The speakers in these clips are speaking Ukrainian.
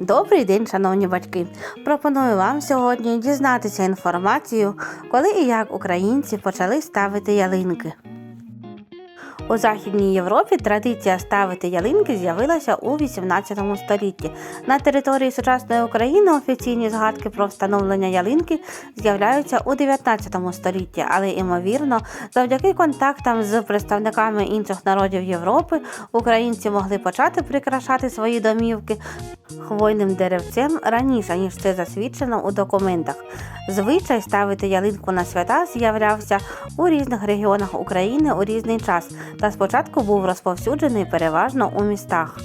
Добрий день, шановні батьки! Пропоную вам сьогодні дізнатися інформацію, коли і як українці почали ставити ялинки. У Західній Європі традиція ставити ялинки з'явилася у 18 столітті. На території сучасної України офіційні згадки про встановлення ялинки з'являються у 19 столітті, але ймовірно, завдяки контактам з представниками інших народів Європи українці могли почати прикрашати свої домівки хвойним деревцем раніше, ніж це засвідчено у документах. Звичай ставити ялинку на свята з'являвся у різних регіонах України у різний час та спочатку був розповсюджений переважно у містах.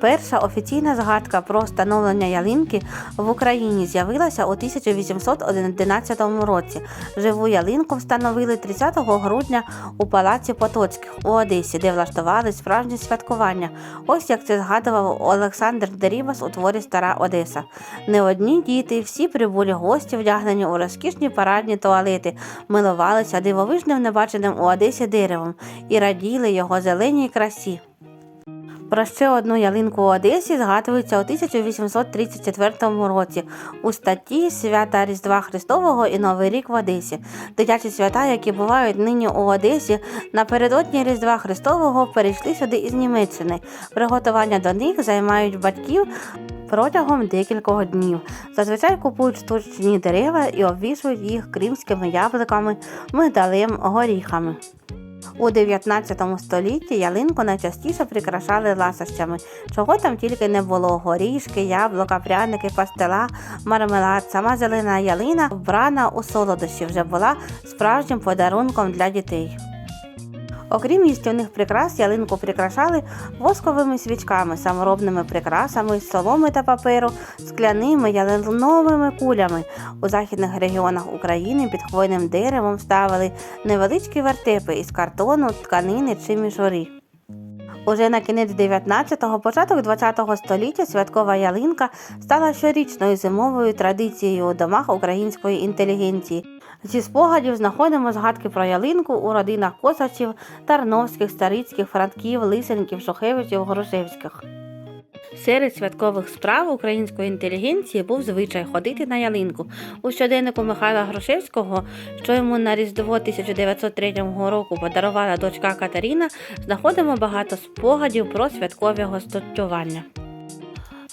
Перша офіційна згадка про встановлення ялинки в Україні з'явилася у 1811 році. Живу ялинку встановили 30 грудня у палаці Потоцьких у Одесі, де влаштували справжнє святкування. Ось як це згадував Олександр Дерібас у творі Стара Одеса. Не одні діти, всі прибулі гості, вдягнені у розкішні парадні туалети, милувалися дивовижним небаченим у Одесі деревом і раділи його зеленій красі. Про ще одну ялинку у Одесі згадується у 1834 році у статті Свята Різдва Христового і Новий рік в Одесі. Дитячі свята, які бувають нині у Одесі, напередодні Різдва Христового перейшли сюди із Німеччини. Приготування до них займають батьків протягом декількох днів. Зазвичай купують штучні дерева і обвішують їх кримськими яблуками, мигдалем, горіхами. У 19 столітті ялинку найчастіше прикрашали ласощами, чого там тільки не було: горішки, яблука, пряники, пастила, мармелад. Сама зелена ялина, вбрана у солодощі, вже була справжнім подарунком для дітей. Окрім їстівних прикрас, ялинку прикрашали восковими свічками, саморобними прикрасами з соломи та паперу, скляними ялиновими кулями. У західних регіонах України під хвойним деревом ставили невеличкі вертепи із картону, тканини чи мішурі. Уже на кінець 19-го, початок 20-го століття святкова ялинка стала щорічною зимовою традицією у домах української інтелігенції. Зі спогадів знаходимо згадки про ялинку у родинах косачів, Тарновських, Старицьких, Франків, Лисенків, Шухевичів, Грушевських. Серед святкових справ української інтелігенції був звичай ходити на ялинку. У щоденнику Михайла Грушевського, що йому на Різдво 1903 року подарувала дочка Катерина, знаходимо багато спогадів про святкові гостювання.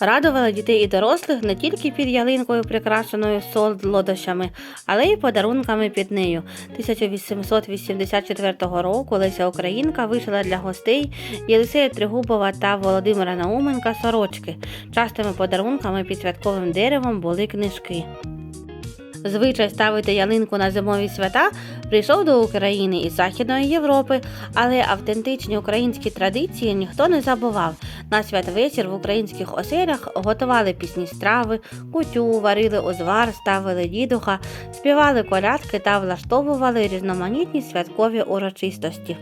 Радували дітей і дорослих не тільки під ялинкою, прикрашеною солодощами, але й подарунками під нею. 1884 року Леся Українка вишила для гостей Єлисея Тригубова та Володимира Науменка сорочки. Частими подарунками під святковим деревом були книжки. Звичай ставити ялинку на зимові свята прийшов до України із Західної Європи, але автентичні українські традиції ніхто не забував. На святвечір в українських оселях готували пісні страви, кутю, варили узвар, ставили дідуха, співали колядки та влаштовували різноманітні святкові урочистості.